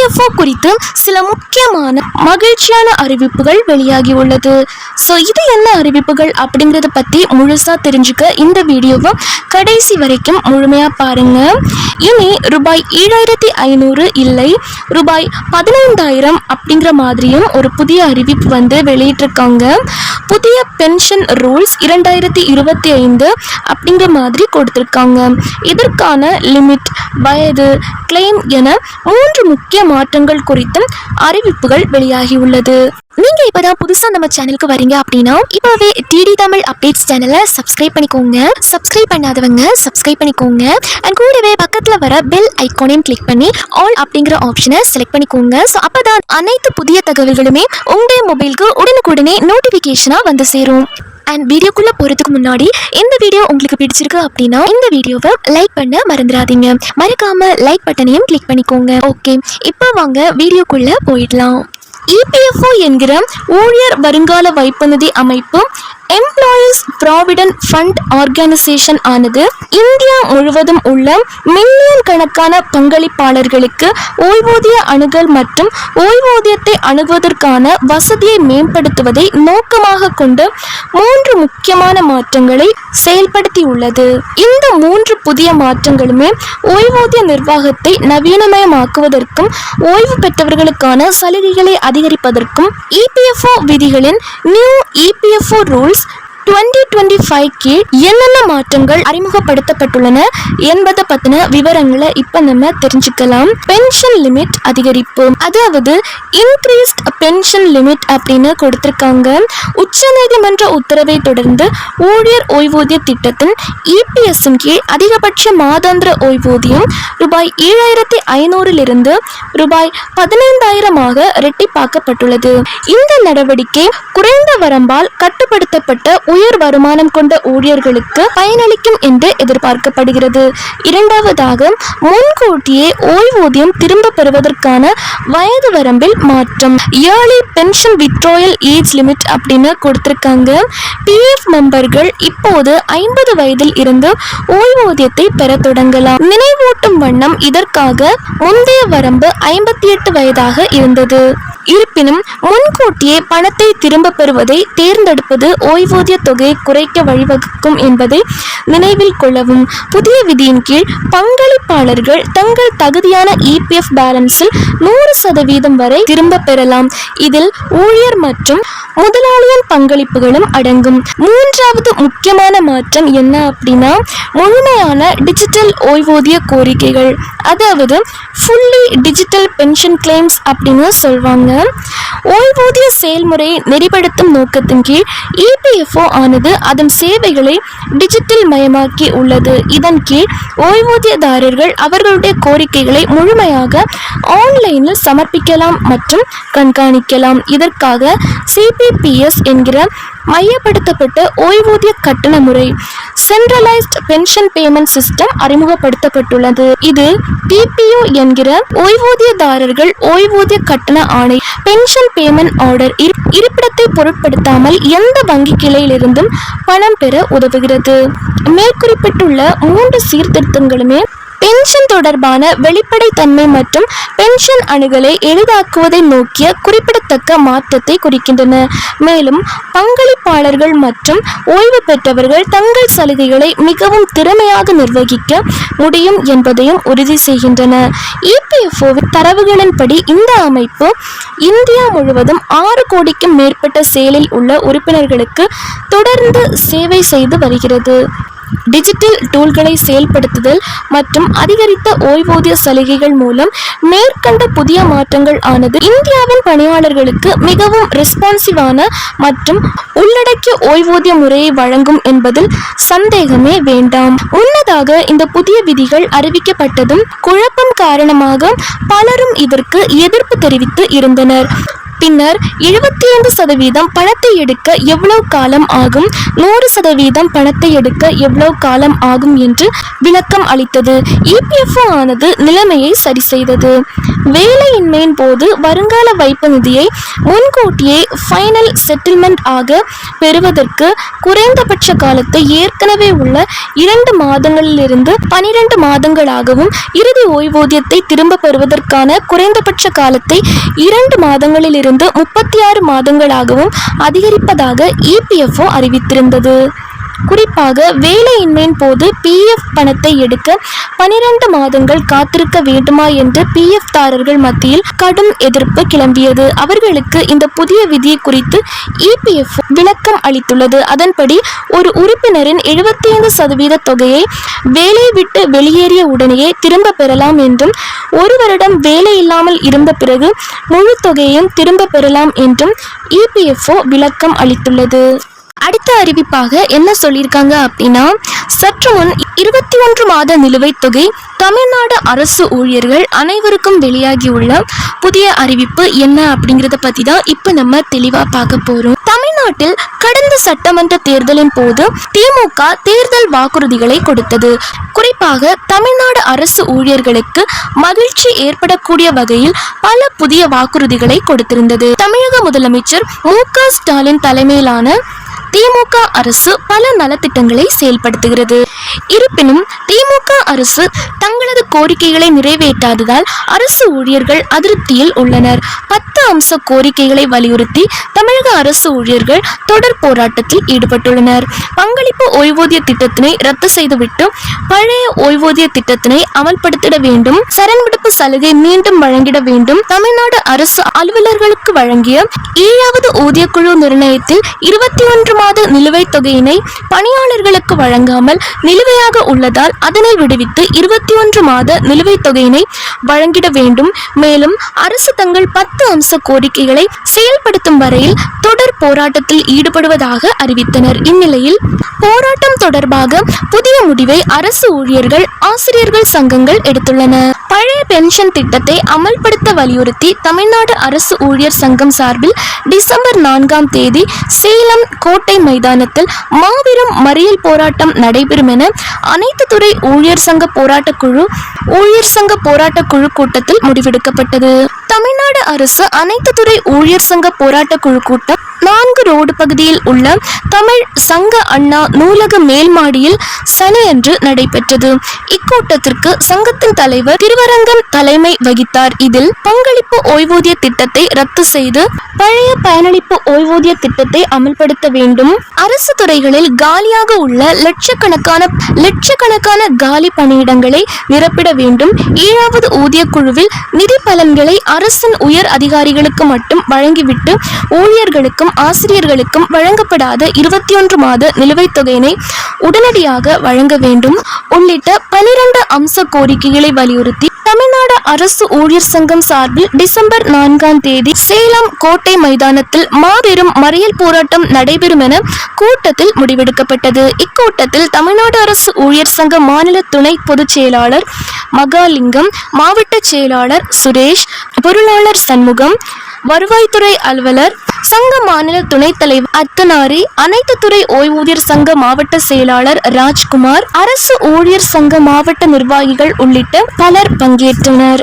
EPFO குறித்து சில முக்கியமான மகிழ்ச்சியான அறிவிப்புகள் வெளியாகி உள்ளது ஸோ இது என்ன அறிவிப்புகள் அப்படிங்கிறத பற்றி முழுசாக தெரிஞ்சுக்க இந்த வீடியோவை கடைசி வரைக்கும் முழுமையாக பாருங்க. இனி ரூபாய் ஏழாயிரத்தி ஐநூறு இல்லை ரூபாய் பதினைந்தாயிரம் அப்படிங்கிற மாதிரியும் ஒரு புதிய அறிவிப்பு வந்து வெளியிட்டிருக்காங்க. புதிய பென்ஷன் ரூல்ஸ் இரண்டாயிரத்தி இருபத்தி ஐந்து அப்படிங்கிற மாதிரி கொடுத்துருக்காங்க. இதற்கான லிமிட் வயது கிளைம் என மூன்று முக்கிய மாற்றங்கள் குறித்தும் அறிவிப்புகள் வெளியாகியுள்ளது. நீங்க இப்பதான் புதுசா நம்ம சேனலுக்கு வரீங்க அப்படின்னா இப்பவே டிடி தமிழ் அப்டேட்ஸ் சேனலை சப்ஸ்கிரைப் பண்ணிக்கோங்க. சப்ஸ்கிரைப் பண்ணாதவங்க சப்ஸ்கிரைப் பண்ணிக்கோங்க. அண்ட் கூடவே பக்கத்துல வர பெல் ஐகானையும் கிளிக் பண்ணி ஆல் அப்படிங்கிற ஆப்ஷனை செலக்ட் பண்ணிக்கோங்க. ஸோ அப்பதான் அனைத்து புதிய தகவல்களுமே உங்களுடைய மொபைலுக்கு உடனுக்குடனே நோட்டிஃபிகேஷனாக வந்து சேரும். அண்ட் வீடியோக்குள்ள போறதுக்கு முன்னாடி இந்த வீடியோ உங்களுக்கு பிடிச்சிருக்கு அப்படின்னா இந்த வீடியோவை லைக் பண்ண மறந்துடாதீங்க. மறக்காம லைக் பட்டனையும் கிளிக் பண்ணிக்கோங்க. ஓகே இப்போ வாங்க வீடியோக்குள்ள போயிடலாம். இபிஎஃப்ஓ என்கிற ஊழியர் வருங்கால வைப்பு நிதி அமைப்பு எம்ப்ளாயீஸ் ப்ராவிடன்ட் ஃபண்ட் ஆர்கனைசேஷன் ஆனது இந்தியா முழுவதும் உள்ள மில்லியன் கணக்கான பங்களிப்பாளர்களுக்கு ஓய்வூதிய அணுகல் மற்றும் ஓய்வூதியத்தை அணுகுவதற்கான வசதியை மேம்படுத்துவதை நோக்கமாக கொண்டு மூன்று முக்கியமான மாற்றங்களை செயல்படுத்தியுள்ளது. இந்த மூன்று புதிய மாற்றங்களுமே ஓய்வூதிய நிர்வாகத்தை நவீனமயமாக்குவதற்கும் ஓய்வு பெற்றவர்களுக்கான சலுகைகளை அதிகரிப்பதற்கும் இபிஎஃப்ஓ விதிகளின் new EPFO rules twenty twenty five கீழ் என்னென்ன மாற்றங்கள் அறிமுகப்படுத்தப்பட்டுள்ளன என்பதை பற்றின விவரங்களை இப்போ நம்ம தெரிஞ்சுக்கலாம். பென்ஷன் லிமிட் அதிகரிப்பு அதாவது இன்க்ரீஸ்ட் பென்ஷன் லிமிட் அப்படின்னு கொடுத்துருக்காங்க. உச்சநீதிமன்ற உத்தரவை தொடர்ந்து ஊழியர் ஓய்வூதிய திட்டத்தின் இபிஎஸ்ஸின் கீழ் அதிகபட்ச மாதாந்திர ஓய்வூதியம் ரூபாய் ஏழாயிரத்தி ஐநூறிலிருந்து ரூபாய் பதினைந்தாயிரமாக இரட்டிப்பாக்கப்பட்டுள்ளது. இந்த நடவடிக்கை குறைந்த வரம்பால் கட்டுப்படுத்தப்பட்ட உயர் வருமானம் கொண்ட ஊழியர்களுக்கு பயனளிக்கும் என்று எதிர்பார்க்கப்படுகிறது. இரண்டாவதாக முன்கூட்டியே ஓய்வூதியம் திரும்ப பெறுவதற்கான வயது வரம்பில் மாற்றம். Early pension withdrawal age limit அப்படின்னு கொடுத்திருக்காங்க. பிஎஃப் மெம்பர்கள் இப்போது ஐம்பது வயதில் இருந்து ஓய்வூதியத்தை பெற தொடங்கலாம். நினைவூட்டும் வண்ணம் இதற்காக முந்தைய வரம்பு ஐம்பத்தி எட்டு வயதாக இருந்தது. இருப்பினும் முன்கூட்டியே பணத்தை திரும்ப பெறுவதை தேர்ந்தெடுப்பது ஓய்வூதிய தொகையை குறைக்க வழிவகுக்கும் என்பதை நினைவில் கொள்ளவும். புதிய விதியின் கீழ் பங்களிப்பாளர்கள் தங்கள் தகுதியான இபிஎஃப் பேலன்ஸில் நூறு சதவீதம் வரை திரும்ப பெறலாம். இதில் ஊழியர் மற்றும் முதலாளியின் பங்களிப்புகளும் அடங்கும். மூன்றாவது முக்கியமான மாற்றம் என்ன அப்படின்னா முழுமையான டிஜிட்டல் ஓய்வூதிய கோரிக்கைகள். அதாவது ஃபுல்லி டிஜிட்டல் பென்ஷன் கிளைம்ஸ் அப்படின்னு சொல்வாங்க. ஓய்வூதிய செயல்முறையை நெறிப்படுத்தும் நோக்கத்தின் கீழ் இபிஎஃப்ஓ ஆனது அதன் சேவைகளை டிஜிட்டல் மயமாக்கி உள்ளது. இதன் கீழ் ஓய்வூதியதாரர்கள் அவர்களுடைய கோரிக்கைகளை முழுமையாக ஆன்லைனில் சமர்ப்பிக்கலாம் மற்றும் கண்காணிக்கலாம். இதற்காக சிபிபிஎஸ் என்கிற மையப்படுத்தப்பட்ட ஓய்வூதிய கட்டண முறை. சென்ட்ரலைஸ்ட் பென்ஷன் பேமெண்ட் சிஸ்டம் அறிமுகப்படுத்தப்பட்டுள்ளது. இது டிபியூ என்கிற ஓய்வூதியதாரர்கள் ஓய்வூதிய கட்டண ஆணை பென்ஷன் பேமெண்ட் ஆர்டர் இருப்பிடத்தை பொருட்படுத்தாமல் எந்த வங்கி கிளையிலிருந்தும் பணம் பெற உதவுகிறது. மேற்குறிப்பிட்டுள்ள மூன்று சீர்திருத்தங்களுமே பென்ஷன் தொடர்பான வெளிப்படைத்தன்மை மற்றும் பென்ஷன் அணுகலை எளிதாக்குவதை நோக்கிய குறிப்பிடத்தக்க மாற்றத்தை குறிக்கின்றன. மேலும் பங்களிப்பாளர்கள் மற்றும் ஓய்வு பெற்றவர்கள் தங்கள் சலுகைகளை மிகவும் திறமையாக நிர்வகிக்க முடியும் என்பதையும் உறுதி செய்கின்றன. இபிஎஃப்ஓவின் தரவுகளின்படி இந்த அமைப்பு இந்தியா முழுவதும் ஆறு கோடிக்கும் மேற்பட்ட செயலில் உள்ள உறுப்பினர்களுக்கு தொடர்ந்து சேவை செய்து வருகிறது. டிஜிட்டல் டூல்களை செயல்படுத்துதல் மற்றும் அதிகரித்த ஓய்வூதிய சலுகைகள் மூலம் மேற்கண்ட புதிய மாற்றங்கள் ஆனது இந்தியாவின் பணியாளர்களுக்கு மிகவும் ரெஸ்பான்சிவான மற்றும் உள்ளடக்கிய ஓய்வூதிய முறையை வழங்கும் என்பதில் சந்தேகமே வேண்டாம். முன்னதாக இந்த புதிய விதிகள் அறிவிக்கப்பட்டதும் குழப்பம் காரணமாக பலரும் இதற்கு எதிர்ப்பு தெரிவித்து இருந்தனர். பின்னர் எழுபத்தி ஐந்து சதவீதம் பணத்தை எடுக்க எவ்வளவு காலம் ஆகும்? நூறு சதவீதம் பணத்தை எடுக்க எவ்வளவு காலம் ஆகும் என்று விளக்கம் அளித்தது. இபிஎஃப்ஓ ஆனது நிலைமையை சரி செய்தது. வேலையின்மையின் போது வருங்கால வைப்பு நிதியை முன்கூட்டியே ஃபைனல் செட்டில்மெண்ட் ஆக பெறுவதற்கு குறைந்தபட்ச காலத்தை ஏற்கனவே உள்ள இரண்டு மாதங்களிலிருந்து பனிரெண்டு மாதங்களாகவும் இறுதி ஓய்வூதியத்தை திரும்ப பெறுவதற்கான குறைந்தபட்ச காலத்தை இரண்டு மாதங்களிலிருந்து முப்பத்தி ஆறு மாதங்களாகவும் அதிகரிப்பதாக இபிஎஃப்ஓ அறிவித்திருந்தது. குறிப்பாக வேலையின்மையின் போது பிஎஃப் பணத்தை எடுக்க பனிரெண்டு மாதங்கள் காத்திருக்க வேண்டுமா என்று பிஎஃப் தாரர்கள் மத்தியில் கடும் எதிர்ப்பு கிளம்பியது. அவர்களுக்கு இந்த புதிய விதி குறித்து இபிஎஃப் விளக்கம் அளித்துள்ளது. அதன்படி ஒரு உறுப்பினரின் 75% சதவீத தொகையை வேலையை விட்டு வெளியேறிய உடனேயே திரும்ப பெறலாம் என்றும் ஒரு வருடம் வேலை இல்லாமல் இருந்த பிறகு முழு தொகையையும் திரும்ப பெறலாம் என்றும் இபிஎஃப்ஓ விளக்கம் அளித்துள்ளது. அடுத்த அறிவிப்பாக என்ன சொல்லியிருக்காங்க அப்படின்னா சற்று முன் இருபத்தி ஒன்று மாத நிலுவைத் தொகை தமிழ்நாடு அரசு ஊழியர்கள் அனைவருக்கும் வெளியாகியுள்ள புதிய அறிவிப்பு என்ன அப்படிங்கிறத பற்றி தான் இப்போ நம்ம தெளிவாக பார்க்க போகிறோம் தமிழ்நாட்டில் கடந்த சட்டமன்ற தேர்தலின் போது திமுக தேர்தல் வாக்குறுதிகளை கொடுத்தது. குறிப்பாக தமிழ்நாடு அரசு ஊழியர்களுக்கு மகிழ்ச்சி ஏற்படக்கூடிய வகையில் பல புதிய வாக்குறுதிகளை கொடுத்திருந்தது. தமிழக முதலமைச்சர் மு க ஸ்டாலின் தலைமையிலான திமுக அரசு பல நலத்திட்டங்களை செயல்படுத்துகிறது. இருப்பினும் திமுக அரசு தங்களது கோரிக்கைகளை நிறைவேற்றாததால் அரசு ஊழியர்கள் அதிருப்தியில் உள்ளனர். பத்து அம்ச கோரிக்கைகளை வலியுறுத்தி தமிழக அரசு ஊழியர்கள் தொடர் போராட்டத்தில் ஈடுபட்டுள்ளனர். பங்களிப்பு ஓய்வூதிய திட்டத்தினை ரத்து செய்துவிட்டு பழைய ஓய்வூதிய திட்டத்தினை அமல்படுத்திட வேண்டும். சரண் விடுப்பு சலுகை மீண்டும் வழங்கிட வேண்டும். தமிழ்நாடு அரசு அலுவலர்களுக்கு வழங்கிய ஏழாவது ஊதியக்குழு நிர்ணயத்தில் இருபத்தி ஒன்று மாத நிலுவைத் தொகையினை பணியாளர்களுக்கு வழங்காமல் நிலுவையாக உள்ளதால் அதனை விடுவித்து இருபத்தி ஒன்று மாத நிலுவைத் தொகையினை வழங்கிட வேண்டும். மேலும் அரசு தங்கள் பத்து அம்ச கோரிக்கைகளை செயல்படுத்தும் வரையில் தொடர் போராட்டத்தில் ஈடுபடுவதாக அறிவித்தனர். இந்நிலையில் போராட்டம் தொடர்பாக புதிய முடிவை அரசு ஊழியர்கள் ஆசிரியர்கள் சங்கங்கள் எடுத்துள்ளன. பழைய பென்ஷன் திட்டத்தை அமல்படுத்த வலியுறுத்தி தமிழ்நாடு அரசு ஊழியர் சங்கம் சார்பில் டிசம்பர் நான்காம் தேதி சேலம் கோட்டை மைதானத்தில் மாபெரும் மறியல் போராட்டம் நடைபெறும் என அனைத்து துறை ஊழியர் சங்க போராட்டக் குழு ஊழியர் சங்க போராட்டக் குழு கூட்டத்தில் முடிவெடுக்கப்பட்டது. தமிழ்நாடு அரசு அனைத்து துறை ஊழியர் சங்க போராட்டக் குழு கூட்டம் நான்கு ரோடு பகுதியில் உள்ள தமிழ் சங்க அண்ணா நூலக மேல்மாடியில் சனியன்று நடைபெற்றது. இக்கூட்டத்திற்கு சங்கத்தின் தலைவர் திருவரங்கன் தலைமை வகித்தார். இதில் பங்களிப்பு ஓய்வூதிய திட்டத்தை ரத்து செய்து பழைய பயனளிப்பு ஓய்வூதிய திட்டத்தை அமல்படுத்த வேண்டும். அரசு துறைகளில் காலியாக உள்ள லட்சக்கணக்கான லட்சக்கணக்கான காலி பணியிடங்களை நிரப்பிட வேண்டும். ஏழாவது ஊதிய குழுவில் நிதி பலன்களை அரசின் உயர் அதிகாரிகளுக்கு மட்டும் வழங்கிவிட்டு ஊழியர்களுக்கும் ஆசிரியர்களுக்கும் வழங்கப்படாத இருபத்தி ஒன்று மாத நிலுவைத் தொகையினை உடனடியாக வழங்க வேண்டும். உள்ளிட்ட பனிரெண்டு அம்ச கோரிக்கைகளை வலியுறுத்தி அரசு ஊழியர் சங்கம் சார்பில் டிசம்பர் நான்காம் தேதி சேலம் கோட்டை மைதானத்தில் மாபெரும் மறியல் போராட்டம் நடைபெறும் என கூட்டத்தில் முடிவெடுக்கப்பட்டது. இக்கூட்டத்தில் தமிழ்நாடு அரசு ஊழியர் சங்க மாநில துணை பொதுச் செயலாளர் மகாலிங்கம் மாவட்ட செயலாளர் சுரேஷ் பொருளாளர் சண்முகம் வருவாய்த்துறை அலுவலர் சங்க மாநில துணைத் தலைவர் அத்தனாரி அனைத்து துறை ஓய்வூதியர் சங்க மாவட்ட செயலாளர் ராஜ்குமார் அரசு ஊழியர் சங்க மாவட்ட நிர்வாகிகள் உள்ளிட்ட பலர் பங்கேற்றனர்.